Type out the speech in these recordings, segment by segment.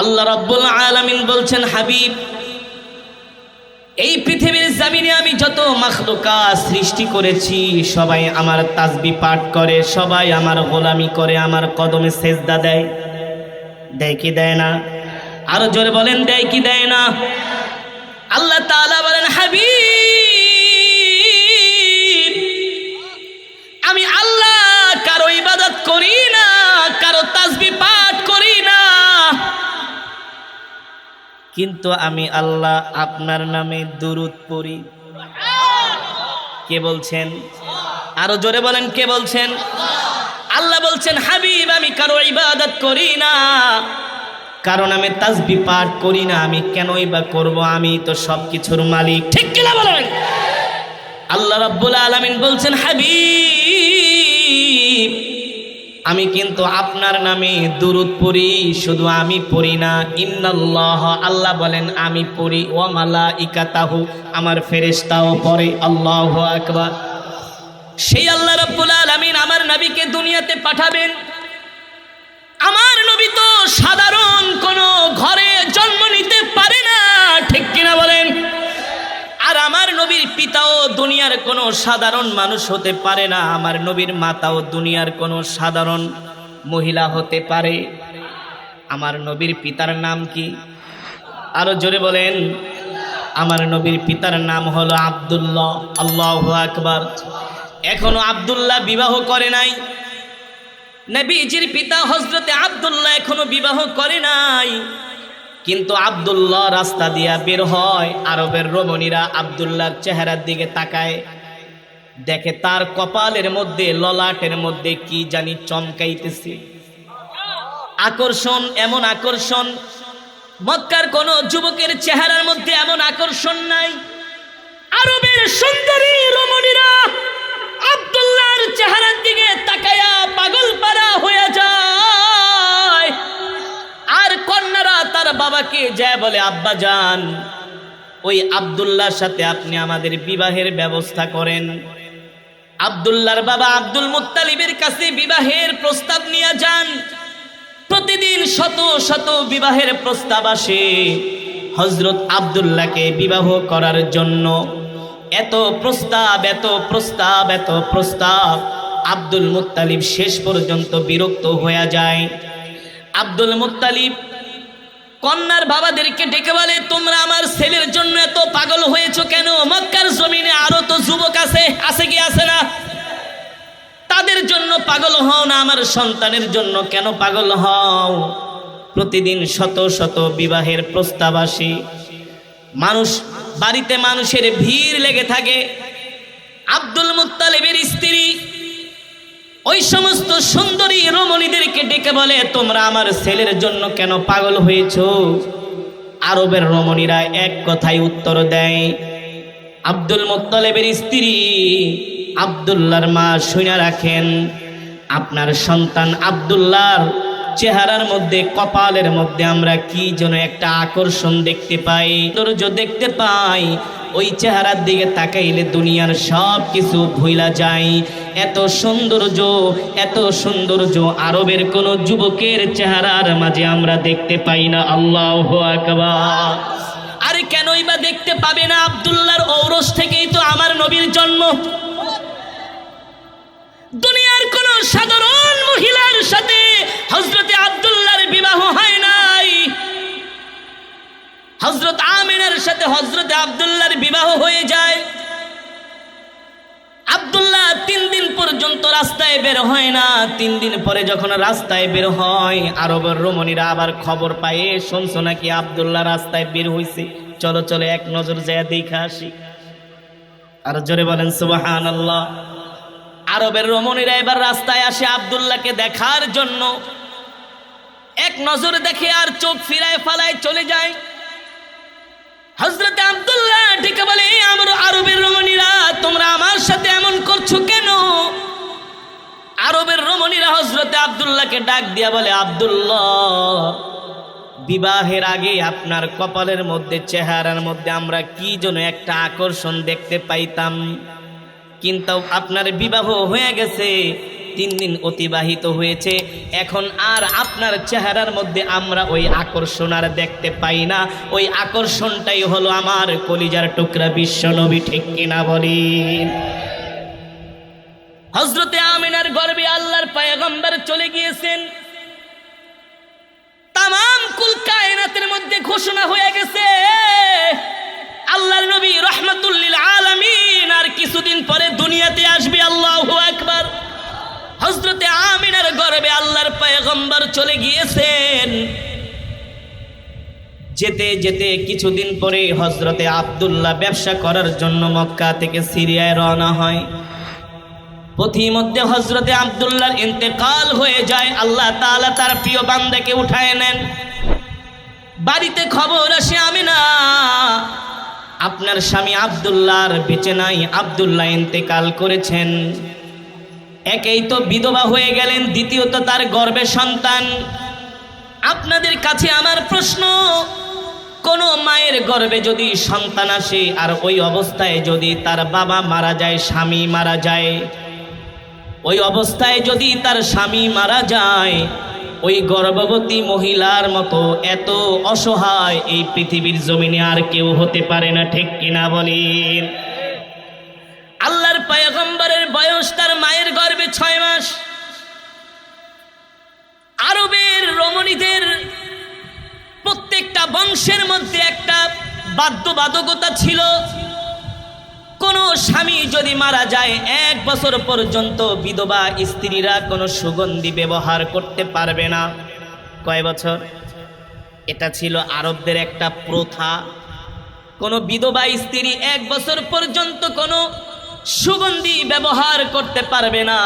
আল্লাহ রব্বুল আলামিন বলছেন, হাবিব, এই পৃথিবীর জামিনে আমি যত মাখলুকা সৃষ্টি করেছি, সবাই আমার তাসবি পাঠ করে, সবাই আমার গোলামি করে, আমার কদমে সেজদা দেয়। দেয় কি দেয় না? আরও জোরে বলেন, দেয় কি দেয় না? আল্লাহ তাআলা বলেন, হাবিব, আমি আল্লাহ কারও ইবাদত করি না, কারও তাসবি পাঠ করি না। কিন্তু আমি আল্লাহ আপনার নামে দুরুদ পড়ি। কে বলছেন? আরও জোরে বলেন, কে বলছেন? আল্লাহ বলছেন, হাবিব, আমি কারও ইবাদত করি না। কারণ আমি তাজবি পাঠ করি না, আমি কেনই বা করব? আমি তো সব কিছুর মালিক। ঠিক কিনা বলেন? আল্লাহ রাব্বুল আলামিন বলছেন, হাবিব আমি কিন্তু আপনার নামে দুরুদ পড়ি, শুধু আমি পড়ি না। ইন্নাল্লাহ, আল্লাহ বলেন, আমি পড়ি, ও মালা ইকাতাহু আমার ফেরেশতাও পড়ে। আল্লাহ আকবার। সেই আল্লাহ রাব্বুল আলামিন আমার নবীকে দুনিয়াতে পাঠাবেন। আমার নবী তো সাধারণ কোনো ঘরে জন্ম নিতে পারে না, ঠিক কিনা বলেন? আর আমার নবীর পিতাও দুনিয়ার কোনো সাধারণ মানুষ হতে পারে না। আমার নবীর মাতাও দুনিয়ার কোনো সাধারণ মহিলা হতে পারে। আমার নবীর পিতার নাম কি? আরও জোরে বলেন। আমার নবীর পিতার নাম হলো আব্দুল্লাহ। আল্লাহ আকবার। এখনও আব্দুল্লাহ বিবাহ করে নাই। নবীজির পিতা হজরতে আব্দুল্লাহ এখনও বিবাহ করে নাই। কিন্তু আব্দুল্লাহ রাস্তা দিয়া বের হয়, আরবের রমণীরা আব্দুল্লাহর চেহারার দিকে তাকায়। দেখে তার কপালের মধ্যে, ললাটের মধ্যে কি জানি চমকাইতেছে। আকর্ষণ এমন আকর্ষণ, মক্কার কোন যুবকের চেহারার মধ্যে এমন আকর্ষণ নাই। আরবের সুন্দরী রমণীরা বাবাকে যায় বলে, আব্বা যান, ওই আব্দুল্লাহর সাথে আপনি আমাদের বিবাহের ব্যবস্থা করেন। আব্দুল্লাহর বাবা আব্দুল মুত্তালিবের কাছে বিবাহের প্রস্তাব নিয়ে যান। প্রতিদিন শত শত বিবাহের প্রস্তাব আসে হজরত আব্দুল্লাহকে বিবাহ করার জন্য। এত প্রস্তাব এত প্রস্তাব এত প্রস্তাব। আব্দুল মুত্তালিব শেষ পর্যন্ত বিরক্ত হয়ে যায়। আব্দুল মুত্তালিব কন্যার বাবাদেরকে ডেকে বলে, তোমরা আমার ছেলের জন্য এত পাগল হয়েছো কেন? মক্কার জমিনে আরও তো যুবক আছে আছে কি আছে না? তাদের জন্য পাগল হও না, আমার সন্তানের জন্য কেন পাগল হও? প্রতিদিন শত শত বিবাহের প্রস্তাব আসে। মানুষ, বাড়িতে মানুষের ভিড় লেগে থাকে। আব্দুল মুত্তালিবের স্ত্রী ওই সমস্ত সুন্দরী রমণীদেরকে ডেকে বলে, তোমরা আমার ছেলের জন্য কেন পাগল হয়েছ? আরবের রমণীরা এক কথায় উত্তর দেয়, আব্দুল মুত্তালেবের স্ত্রী আব্দুল্লাহর মা শুনে রাখেন, আপনার সন্তান আব্দুল্লাহর চেহারার মধ্যে, কপালের মধ্যে আমরা কি যেন একটা আকর্ষণ দেখতে পাই, সৌন্দর্য দেখতে পাই, ওই চেহারার দিকে তাকাইলে দুনিয়ার সব কিছু ভুইলা যায়। এত সৌন্দর্য এত সৌন্দর্য আরবের কোন যুবকের চেহারার মাঝে আমরা দেখতে পাই না। আল্লাহ আকবার। আরে কেনই বা দেখতে পাবে না আবদুল্লার ঔরস থেকেই তো আমার নবীর জন্ম? দুনিয়ার কোন সাধারণ মহিলার সাথে হজরতে আব্দুল্লাহর বিবাহ হয় নাই। হজরত আমিনার সাথে হজরতে আব্দুল্লাহর বিবাহ হয়ে যায়। রাস্তায় বের হয় না। তিন দিন পরে যখন রাস্তায় বের হয়, আরবের রমণীরা আবার খবর পায়ে শুনছো নাকি আব্দুল্লাহ রাস্তায় বের হয়েছে চলো চলো, এক নজর যায় দেখা আসি। আর জোরে বলেন সুবাহান আল্লাহ আরবের রমণীরা এবার রাস্তায় আসে আব্দুল্লাহকে দেখার জন্য। এক নজর দেখে আর চোখ ফিরায় ফালায় চলে যায়। হজরত আব্দুল্লাহ ঠিক বলে "এই আমার আরবের রমণীরা, তোমরা আমার সাথে এমন করছ কেন? আরবের রমণীরা হজরতে আব্দুল্লাহকে ডাক দিয়া বলে, আব্দুল্লাহ, বিবাহের আগে আপনার কপালের মধ্যে, চেহারার মধ্যে আমরা কি যেন একটা আকর্ষণ দেখতে পাইতাম। কিন্তু আপনার বিবাহ হয়ে গেছে, তিন দিন অতিবাহিত হয়েছে। এখন আর আপনার চেহারার মধ্যে আমরা ওই আকর্ষণ আর দেখতে পাই না। ওই আকর্ষণটাই হলো আমার কলিজার টুকরা বিশ্ব নবী, ঠিক কিনা বলি? হজরতে আমিনার গর্বে আল্লাহর পায়গম্বর চলে গিয়েছেন। তামাম কুল কায়নাতের মধ্যে ঘোষণা হয়ে গেছে, আল্লাহর নবী রহমাতুল্লিল আলামিন আর কিছুদিন পরে দুনিয়াতে আসবে আল্লাহু আকবার। হজরতে আমিনার গর্বে আল্লাহর পায়গম্বর চলে গিয়েছেন। যেতে যেতে কিছুদিন পরে হজরতে আব্দুল্লাহ ব্যবসা করার জন্য মক্কা থেকে সিরিয়ায় রওনা হয়। পথিমধ্যে হজরতে আবদুল্লাহর ইন্তেকাল হয়ে যায়, আল্লাহ তাআলা তার প্রিয় বান্দাকে উঠায় নেন। বাড়িতে খবর আসে আমি না আপনার স্বামী আবদুল্লাহর বেঁচে নাই আবদুল্লাহ ইন্তেকাল করেছেন। একেই তো বিধবা হয়ে গেলেন, দ্বিতীয়ত তার গর্বে সন্তান। আপনাদের কাছে আমার প্রশ্ন, কোন মায়ের গর্বে যদি সন্তান আসে, আর ওই অবস্থায় যদি তার বাবা মারা যায়, স্বামী মারা যায় ওই অবস্থায় যদি তার স্বামী মারা যায়, ওই গর্ভবতী মহিলার মতো এত অসহায় এই পৃথিবীর জমিনে আর কেউ হতে পারে না, ঠিক কিনা বলেন? আল্লাহর পায়গম্বরের বয়স তার মায়ের গর্ভে ছয় মাস। আরবের রমণীদের প্রত্যেকটা বংশের মধ্যে একটা বাধ্যবাধকতা ছিল। কোনো স্বামী যদি মারা যায়, এক বছর পর্যন্ত বিধবা স্ত্রীরা কোনো সুগন্ধি ব্যবহার করতে পারবে না। কয় বছর? এটা ছিল আরবদের একটা প্রথা। কোনো বিধবা স্ত্রী এক বছর পর্যন্ত কোনো সুগন্ধি ব্যবহার করতে পারবে না।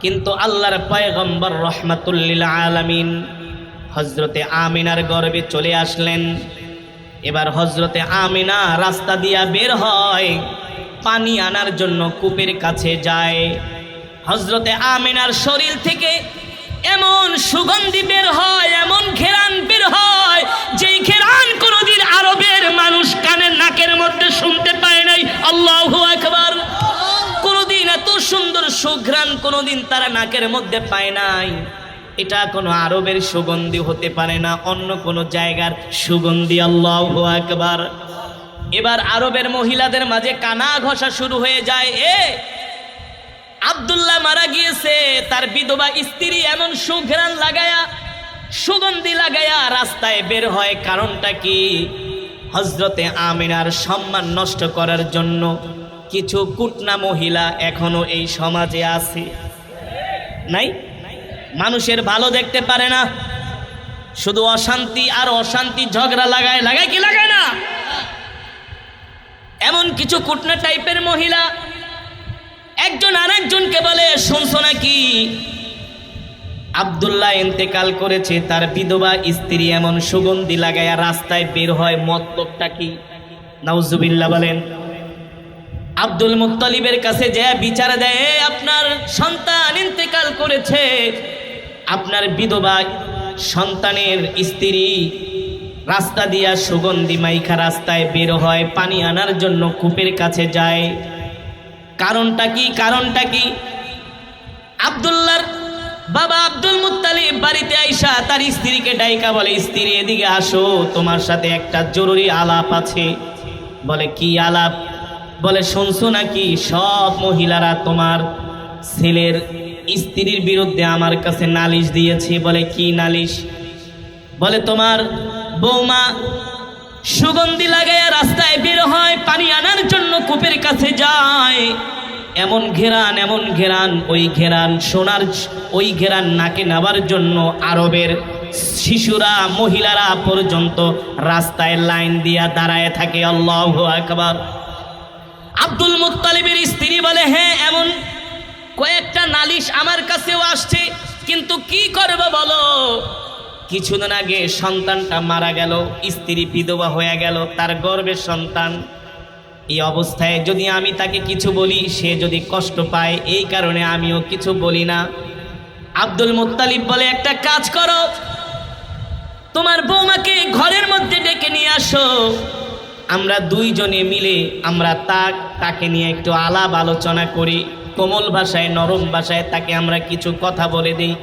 কিন্তু আল্লাহর পয়গম্বর রহমাতুল্লিল আলামিন হজরতে আমিনার গর্বে চলে আসলেন। এবার হজরতে আমিনা রাস্তা দিয়া বের হয়, পানি আনার জন্য কূপের কাছে যায়। হজরতে আমিনার শরীর থেকে এমন সুগন্ধি বের হয়, এমন ঘেরান বের হয়, যেই ঘেরান কোনোদিন আরবের মানুষ কানের নাকের মধ্যে শুনতে পায় নাই। আল্লাহু আকবার। কোনোদিন এত সুন্দর সুঘ্রাণ কোনোদিন তারা নাকের মধ্যে পায় নাই। এটা কোনো আরবের সুগন্ধি হতে পারে না, অন্য কোনো জায়গার সুগন্ধি, আল্লাহ একবার এবার আরবের মহিলাদের মাঝে কানা ঘষা শুরু হয়ে যায়, এ, আবদুল্লাহ মারা গিয়েছে, তার বিধবা স্ত্রী এমন সুঘ্রাণ লাগায়া, সুগন্ধি লাগায়া রাস্তায় বের হয়, কারণটা কি? হজরতে আমিনার সম্মান নষ্ট করার জন্য কিছু কুটনা মহিলা এখনও এই সমাজে আছে? নাই? মানুষের ভালো দেখতে পারে না। শুধু অশান্তি আর অশান্তি ঝগড়া লাগায়। লাগায় কি লাগায় না? এমন কিছু কুটনা টাইপের মহিলা একজন আরেকজনকে বলে শুনছো নাকি? আবদুল্লাহ ইন্তেকাল করেছে তার বিধবা স্ত্রী এমন সুগন্ধি লাগায়া রাস্তায় বের হয় মতলবটা কি? নাউজুবিল্লাহ বলেন আব্দুল মুত্তালিবের কাছে যে বিচার দেয় "এ, আপনার সন্তান ইন্তেকাল করেছে। আপনার বিধবা সন্তানের স্ত্রী রাস্তা দিয়া সুগন্ধি মাইখা রাস্তায় বের হয়, পানি আনার জন্য কূপের কাছে যায়। কারণটা কি? কারণটা কি? আবদুল্লার বাবা আব্দুল মুত্তালিব বাড়িতে আইসা তার স্ত্রীকে ডাইকা বলে, স্ত্রী, এদিকে আসো, তোমার সাথে একটা জরুরি আলাপ আছে। বলে, কি আলাপ? বলে, শুনছো নাকি? সব মহিলারা তোমার ছেলের স্ত্রীর বিরুদ্ধে আমার কাছে নালিশ দিয়েছে, বলে, কি নালিশ? বলে, তোমার বৌমা সুগন্ধি লাগাইয়া রাস্তায় বের হয়, পানি আনার জন্য কূপের কাছে যায়। এমন ঘেরান এমন ঘেরান, ওই ঘেরান সোনার, ওই ঘেরান নাকে নেবার জন্য আরবের শিশুরা, মহিলারা পর্যন্ত রাস্তায় লাইন দিয়া দাঁড়ায় থাকে। আল্লাহ আকবার। আব্দুল মুত্তালিবের স্ত্রী বলে হ্যাঁ এমন কয়েকটা নালিশ আমার কাছেও আসছে, কিন্তু কি করবে বলো? কিছুদিন আগে সন্তানটা মারা গেল, স্ত্রী বিধবা হয়ে গেল, তার গর্বের সন্তান। এই অবস্থায় যদি আমি তাকে কিছু বলি, সে যদি কষ্ট পায়, এই কারণে আমিও কিছু বলি না। আব্দুল মুত্তালিব বলে, একটা কাজ করো। তোমার বৌমাকে ঘরের মধ্যে ডেকে নিয়ে আসো। আমরা দুইজনে মিলে আমরা তাক, তাকে নিয়ে একটু আলাপ আলোচনা করি। কোমল ভাষায়, নরম ভাষায় তাকে আমরা কিছু কথা বলে দিই,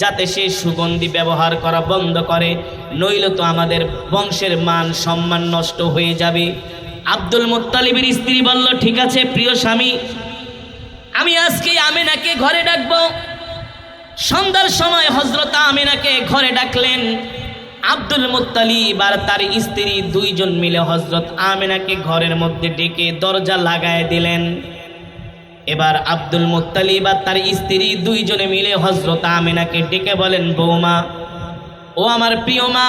যাতে সে সুগন্ধি ব্যবহার করা বন্ধ করে, নইল তো আমাদের বংশের মান সম্মান নষ্ট হয়ে যাবে। আব্দুল মোত্তালিবের স্ত্রী বলল, ঠিক আছে প্রিয় স্বামী, আমি আজকে আমেনাকে ঘরে ডাকবো। সন্ধ্যার সময় হজরত আমিনাকে ঘরে ডাকলেন আব্দুল মোত্তালিব আর তার স্ত্রী দুইজন মিলে হজরত আমিনাকে ঘরের মধ্যে ডেকে দরজা লাগায় দিলেন। এবার আব্দুল মুত্তালিব আর তার স্ত্রী দুইজনে মিলে হজরত আমিনাকে ডেকে বলেন, বৌমা, ও আমার প্রিয় মা,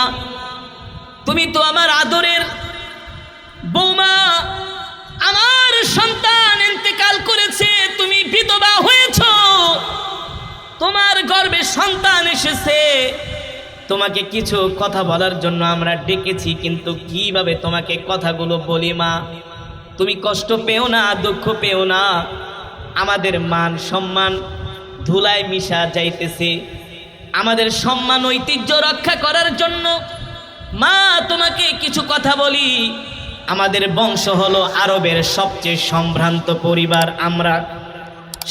তুমি তো আমার আদরের বৌমা, আমার সন্তান ইন্তেকাল করেছে, তুমি বিধবা হয়েছ, তোমার গর্বে সন্তান এসেছে। তোমাকে কিছু কথা বলার জন্য আমরা ডেকেছি, কিন্তু কীভাবে তোমাকে কথাগুলো বলি মা? তুমি কষ্ট পেও না, দুঃখ পেও না। আমাদের মান সম্মান ধুলায় মিশা যাইতেছে। আমাদের সম্মান ঐতিহ্য রক্ষা করার জন্য মা, তোমাকে কিছু কথা বলি। আমাদের বংশ হলো আরবের সবচেয়ে সম্ভ্রান্ত পরিবার আমরা।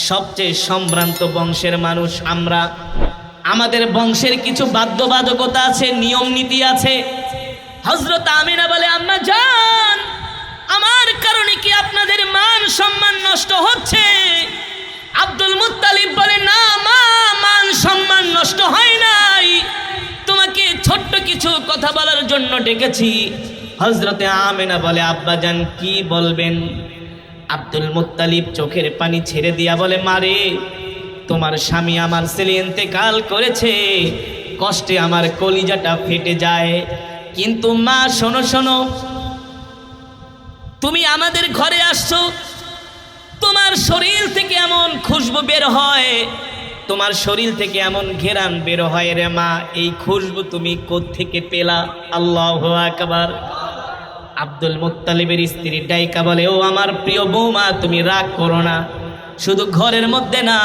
সবচেয়ে সম্ভ্রান্ত বংশের মানুষ আমরা। আমাদের বংশের কিছু বাধ্যবাধকতা আছে, নিয়ম নীতি আছে। হজরত আমিনা বলে, আম্মা যান কারণে কি আপনাদের মান সম্মান নষ্ট হচ্ছে? আব্দুল মুত্তালিব বলে, না মা, মান সম্মান নষ্ট হয় নাই। তোমাকে ছোট্ট কিছু কথা বলার জন্য ডেকেছি। হজরতে আমেনা বলে আব্বাজান কি বলবেন? আব্দুল মুত্তালিব চোখের পানি ছেড়ে দিয়া বলে, মারে, তোমার স্বামী আমার ছেলে ইন্তেকাল করেছে। কষ্টে আমার কলিজাটা ফেটে যায়। কিন্তু মা, শোনো শোনো তুমি আমাদের ঘরে আসছো, তোমার শরীর থেকে এমন খুশবু বের হয়, তোমার শরীর থেকে এমন ঘেরান বের হয় রে মা, এই খুশবু তুমি থেকে পেলা? আল্লাহ আকবার। আব্দুল মুত্তালিবের স্ত্রী ডাইকা বলে, ও আমার প্রিয় বৌমা, তুমি রাগ করো না। শুধু ঘরের মধ্যে না,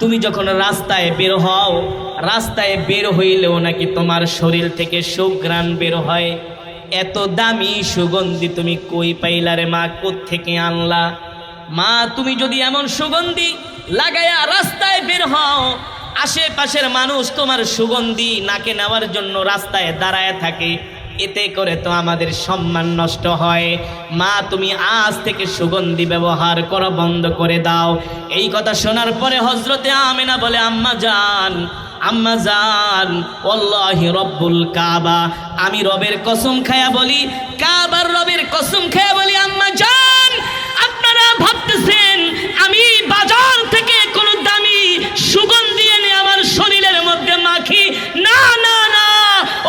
তুমি যখন রাস্তায় বের হও, রাস্তায় বের হইলেও নাকি তোমার শরীর থেকে সুঘ্রাণ বের হয়। এত দামি সুগন্ধি তুমি কই পাইলা রে মা? থেকে আনলা? মা, তুমি যদি এমন সুগন্ধি লাগায়া রাস্তায় বের হও, আশেপাশের মানুষ তোমার সুগন্ধি নাকে নেওয়ার জন্য রাস্তায় দাঁড়ায় থাকে, এতে করে তো আমাদের সম্মান নষ্ট হয়। মা, তুমি আজ থেকে সুগন্ধি ব্যবহার করা, বন্ধ করে দাও। এই কথা শোনার পরে হজরতে আমেনা বলে, আম্মা যান আম্মা যান অল্লাহি রব্বুল কাবা। আমি রবের কসম খায়া বলি, কাবার রবের কসম খায়া বলি আম্মা যান আপনারা ভাবতেছেন আমি বাজার থেকে কোনো দামি সুগন্ধি এনে আমার শরীরের মধ্যে মাখি? না না না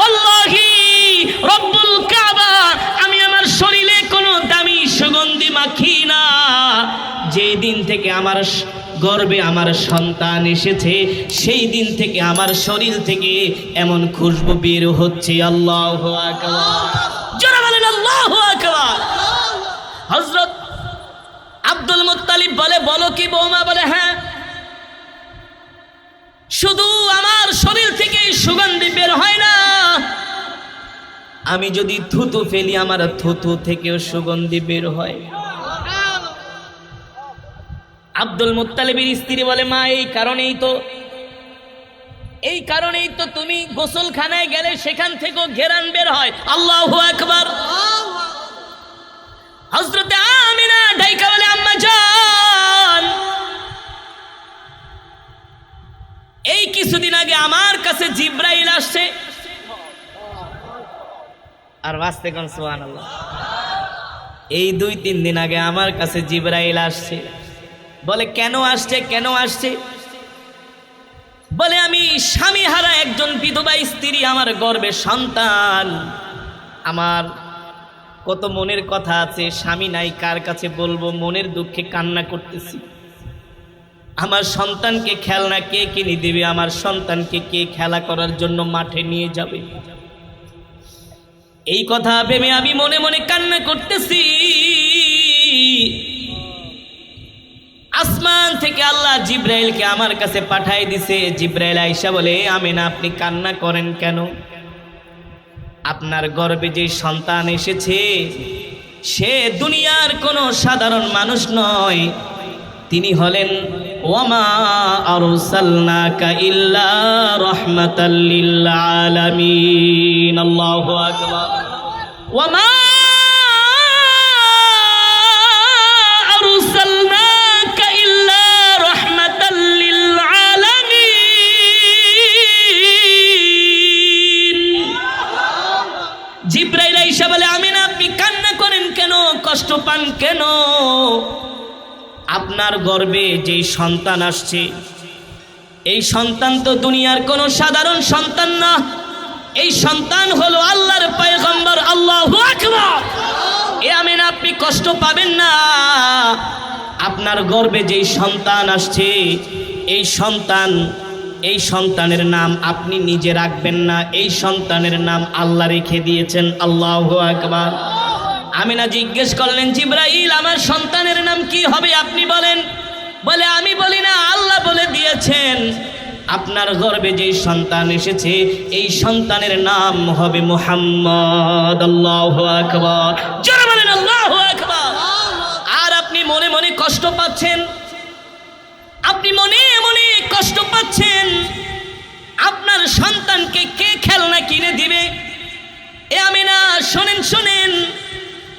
অল্লাহি রব্বুল কাবা, আমি আমার শরীরে কোনো দামি সুগন্ধি মাখি না। যে দিন থেকে আমার গর্বে আমার সন্তান এসেছে, সেই দিন থেকে আমার শরীর থেকে এমন খুশবু বের হচ্ছে। আল্লাহ হজরত আব্দুল মুত্তালিব বলে, বলো কি বৌমা, বলে হ্যাঁ। শুধু আমার শরীর থেকে সুগন্ধি বের হয় না। আমি যদি থুতু ফেলি, আমার থুতু থেকেও সুগন্ধি বের হয়। আব্দুল মুত্তালিবের স্ত্রী বলে, মা, এই কারণেই তো, এই কারণেই তো তুমি গোসলখানায় গেলে সেখান থেকেও ঘেরান বের হয়। আল্লাহ একবার হজরতে আমিনা ডাইকা বলে, আম্মা যান এই কিছুদিন আগে আমার কাছে জিব্রাইল আসছে। আর বাঁচতে কোন সোহান এই দুই তিন দিন আগে আমার কাছে জিব্রাইল আসছে। বলে, কেন আসছে কেন আসছে? বলে, আমি স্বামী হারা একজন বিধবা স্ত্রী, আমার গর্বে সন্তান। আমার কত মনের কথা আছে, স্বামী নাই, কার কাছে বলব? মনের দুঃখে কান্না করতেছি। আমার সন্তানকে খেলনা কে কিনে দিবে? আমার সন্তানকে কে খেলা করার জন্য মাঠে নিয়ে যাবে? এই কথা ভেবে আমি মনে মনে কান্না করতেছি। আসমান থেকে আল্লাহ জিব্রাইলকে আমার কাছে পাঠাই দিছে। জিব্রাইল আইসা বলে, আমিনা, আপনি কান্না করেন কেন? আপনার গর্বে যে সন্তান এসেছে, সে দুনিয়ার কোনো সাধারণ মানুষ নয়। তিনি হলেন, ওয়ামা আরসালনাকা ওয়ামা যেই সন্তান আসছে, এই সন্তান তো দুনিয়ার কোনো সাধারণ সন্তান না। এই সন্তান হলো আল্লাহর পয়গম্বর, আল্লাহ এ আমিন, আপনি কষ্ট পাবেন না। আপনার গর্বে যেই সন্তান আসছে, এই সন্তান, এই সন্তানের নাম আপনি নিজে রাখবেন না। এই সন্তানের নাম আল্লাহ রেখে দিয়েছেন, আল্লাহ আকবার। আমিনা জিজ্ঞেস করলেন, জিব্রাইল, আমার সন্তানের নাম কি হবে? আপনি বলেন বলে, আমি বলি না, আল্লাহ বলে দিয়েছেন। আপনার গর্বে যেই সন্তান এসেছে, এই সন্তানের নাম হবে মুহাম্মদ, আল্লাহ আল্লাহ আকবর। আর আপনি মনে মনে কষ্ট পাচ্ছেন? আপনি মনে মনে কষ্ট পাচ্ছেন? আপনার সন্তানকে কে খেলনা কিনে দিবে? এ আমি না শোনেন শোনেন।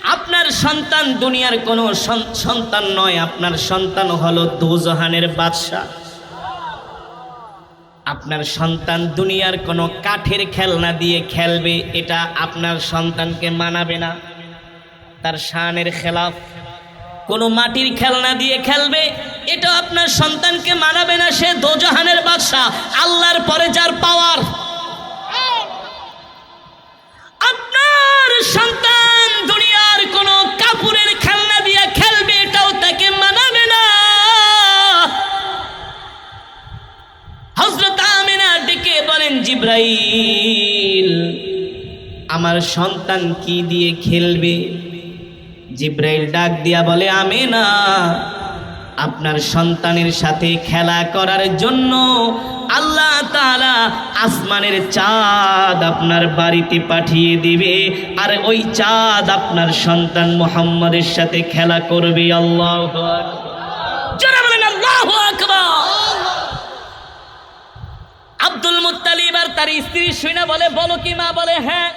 আপনার সন্তান দুনিয়ার কোনো সন- সন্তান নয়, আপনার সন্তান হলো দুজাহানের বাদশাহ। আপনার সন্তান দুনিয়ার কোনো কাঠের খেলনা দিয়ে খেলবে, এটা আপনার সন্তানকে মানাবে না। তার শানের খেলাফ কোনো মাটির খেলনা দিয়ে খেলবে, এটা আপনার সন্তানকে মানাবে না, সে দোজাহানের বাদশাহ। আল্লাহর পরে যার পাওয়ার। জিব্রাইল, আমার সন্তান কি দিয়ে খেলবে? জিব্রাইল ডাক দিয়া বলে আমি না আপনার সন্তানের সাথে খেলা করার জন্য আল্লাহ তাআলা আসমানের চাঁদ আপনার বাড়িতে পাঠিয়ে দিবে, আর ওই চাঁদ আপনার সন্তান মোহাম্মদের সাথে খেলা করবে। আল্লাহ জোরে বলেন আল্লাহু আকবার আর তার স্ত্রী শুনা বলে, বলো কি মা, বলে হ্যাঁ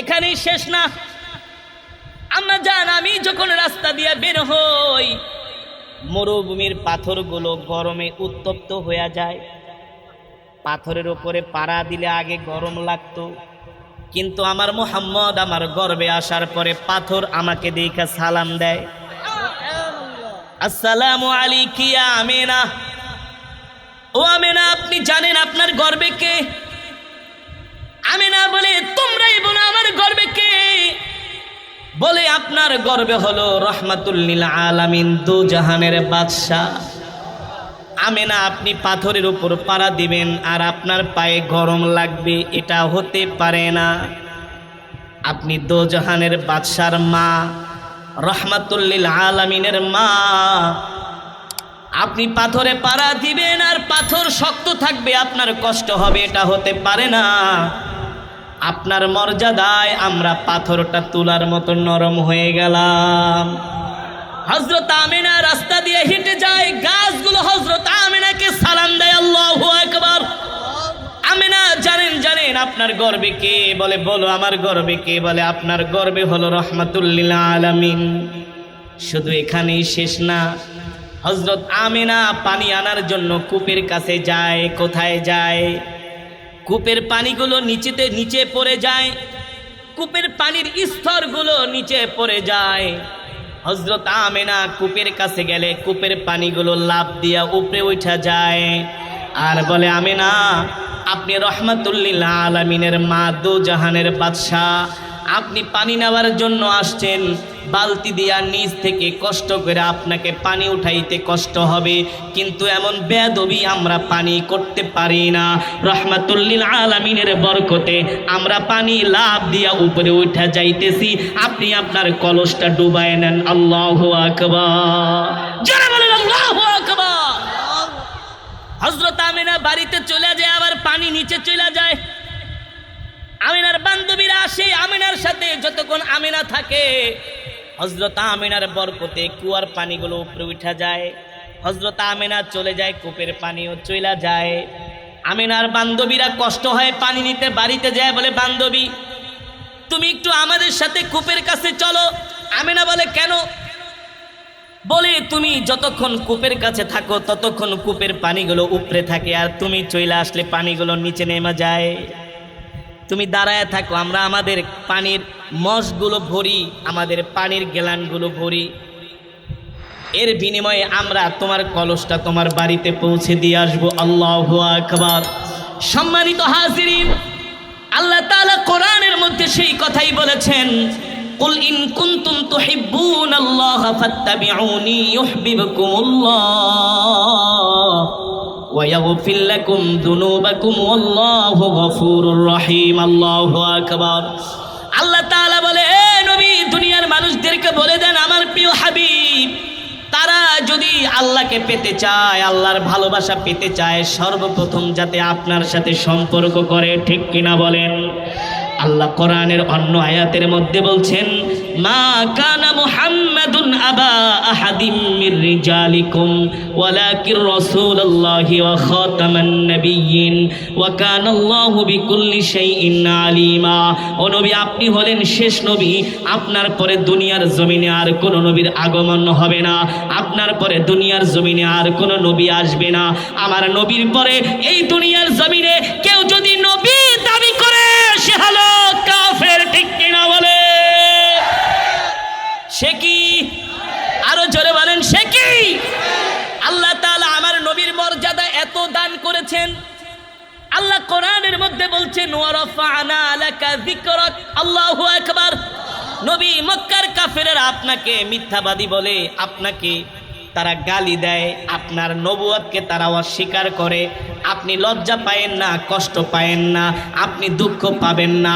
এখানেই শেষ না। আমরা জান, আমি যখন রাস্তা দিয়ে বের হই, মরুভূমির পাথরগুলো গরমে উত্তপ্ত হয়ে যায়। পাথরের উপরে পাড়া দিলে আগে গরম লাগতো। কিন্তু আমার মোহাম্মদ আমার গর্বে আসার পরে পাথর আমাকে দেখে সালাম দেয়। আসসালামু আলাইকিয়া আমিনা। ও আমেনা, আপনি জানেন আপনার গর্বে কে? আমেনা বলে, তোমরাই বলো আমার গর্বে কে? বলে, আপনার গর্বে হলো রহমাতুল্লিল আলামিন, দু জাহানের বাদশাহ। আমেনা, আপনি পাথরের উপর পাড়া দিবেন, আর আপনার পায়ে গরম লাগবে, এটা হতে পারে না। আপনি দো জাহানের বাদশার মা রহমাতুল্লিল আলামিনের মা। আপনি পাথরে পাড়া দিবেন আর পাথর শক্ত থাকবে, আপনার কষ্ট হবে, এটা হতে পারে না। আপনার মর্যাদায় আমরা পাথরটা তোলার মতো নরম হয়ে গেলাম। হজরত আমিনা রাস্তা দিয়ে হেঁটে যায়, গাছগুলো হজরত আমিনাকে সালাম দেয়, আল্লাহ একবার আমিনা জানেন জানেন, আপনার গর্বে কে বলে, বলো আমার গর্বে কে বলে, আপনার গর্বে হলো রহমাতুল্লিল আলামিন। শুধু এখানেই শেষ না হজরত আমিনা পানি আনার জন্য কূপের কাছে যায়, কোথায় যায়? কূপের পানিগুলো নিচেতে নিচে পড়ে যায়, কূপের পানির স্তরগুলো নিচে পড়ে যায়। হজরত আমেনা কূপের কাছে গেলে কূপের পানিগুলো লাভ দিয়া উপরে উঠা যায়। আর বলে, আমেনা, আপনি রহমাতুল্লিল আলমিনের মা দু জাহানের বাদশাহ। আপনি পানি নেওয়ার জন্য আসছেন, বালতি দিয়া নিচ থেকে কষ্ট করে আপনাকে পানি উঠাইতে কষ্ট হবে। কিন্তু এমন বেদবি আমরা পানি করতে পারি না। রহমাতুল্লিল আলামিনের বরকতে আমরা পানি লাভ দিয়া উপরে উঠা যাইতেছি। আপনি আপনার কলসটা ডুবায় নেন। আল্লাহ হজরত আমিনা বাড়িতে চলে যায়, আবার পানি নিচে চলে যায়। আমিনার বান্ধবীরা আসে আমিনার সাথে যতক্ষণ আমিনা থাকে হজরত আমিনার বরকতে কুয়ার পানিগুলো উপরে উঠা যায় হজরত আমেনা চলে যায়, কূপের পানিও চইলা যায়। আমেনার বান্ধবীরা কষ্ট হয় পানি নিতে, বাড়িতে যায় বলে, বান্ধবী, তুমি একটু আমাদের সাথে কূপের কাছে চলো। আমেনা বলে, কেন? বলে, তুমি যতক্ষণ কূপের কাছে থাকো, ততক্ষণ কূপের পানিগুলো উপরে থাকে আর তুমি চইলা আসলে পানিগুলো নিচে নেমে যায়। তুমি দাঁড়ায় থাকো আমরা আমাদের পানির মশগুলো ভরি আমাদের পানির গেলানগুলো ভরি এর বিনিময়ে আমরা তোমার কলসটা তোমার বাড়িতে পৌঁছে দিয়ে আসবো আল্লাহ আকবার সম্মানিত হাজিরিন আল্লাহ তাআলা কোরআনের মধ্যে সেই কথাই বলেছেন قل إن كنتم تحبون الله فاتبعوني يحببكم الله ويغفر لكم ذنوبكم والله غفور رحيم الله أكبر আল্লাহ তাআলা বলে এ নবী দুনিয়ার মানুষদেরকে বলে দেন আমার প্রিয় হাবিব তারা যদি আল্লাহকে পেতে চায় আল্লাহর ভালোবাসা পেতে চায় সর্বপ্রথম যাতে আপনার সাথে সম্পর্ক করে ঠিক কিনা বলেন আল্লাহ কোরআনের অন্য আয়াতের মধ্যে বলছেন, মা কানা মুহাম্মাদুন আবা আহাদিম মির রিজালিকুম, ওয়ালাকির রাসূলুল্লাহি ওয়া খাতামান নাবিয়্যিন, ওয়া কানা আল্লাহু বিকুল্লি শাইইন আলিমা। ও নবী, আপনি হলেন শেষ নবী, আপনার পরে দুনিয়ার জমিনে আর কোনো নবীর আগমন হবে না, আপনার পরে দুনিয়ার জমিনে আর কোনো নবী আসবে না। আমার নবীর পরে এই দুনিয়ার জমিনে সে কি? আরও জোরে বলেন, সে কি? আল্লাহ তাআলা আমার নবীর মর্যাদা এত দান করেছেন। আল্লাহ কোরআনের মধ্যে বলছেন আল্লাহু আকবার। নবী মক্কার কাফেরেরা আপনাকে মিথ্যাবাদী বলে, আপনাকে তারা গালি দেয়, আপনার নবুয়তকে তারা অস্বীকার করে। আপনি লজ্জা পায়েন না, কষ্ট পায়েন না, আপনি দুঃখ পাবেন না।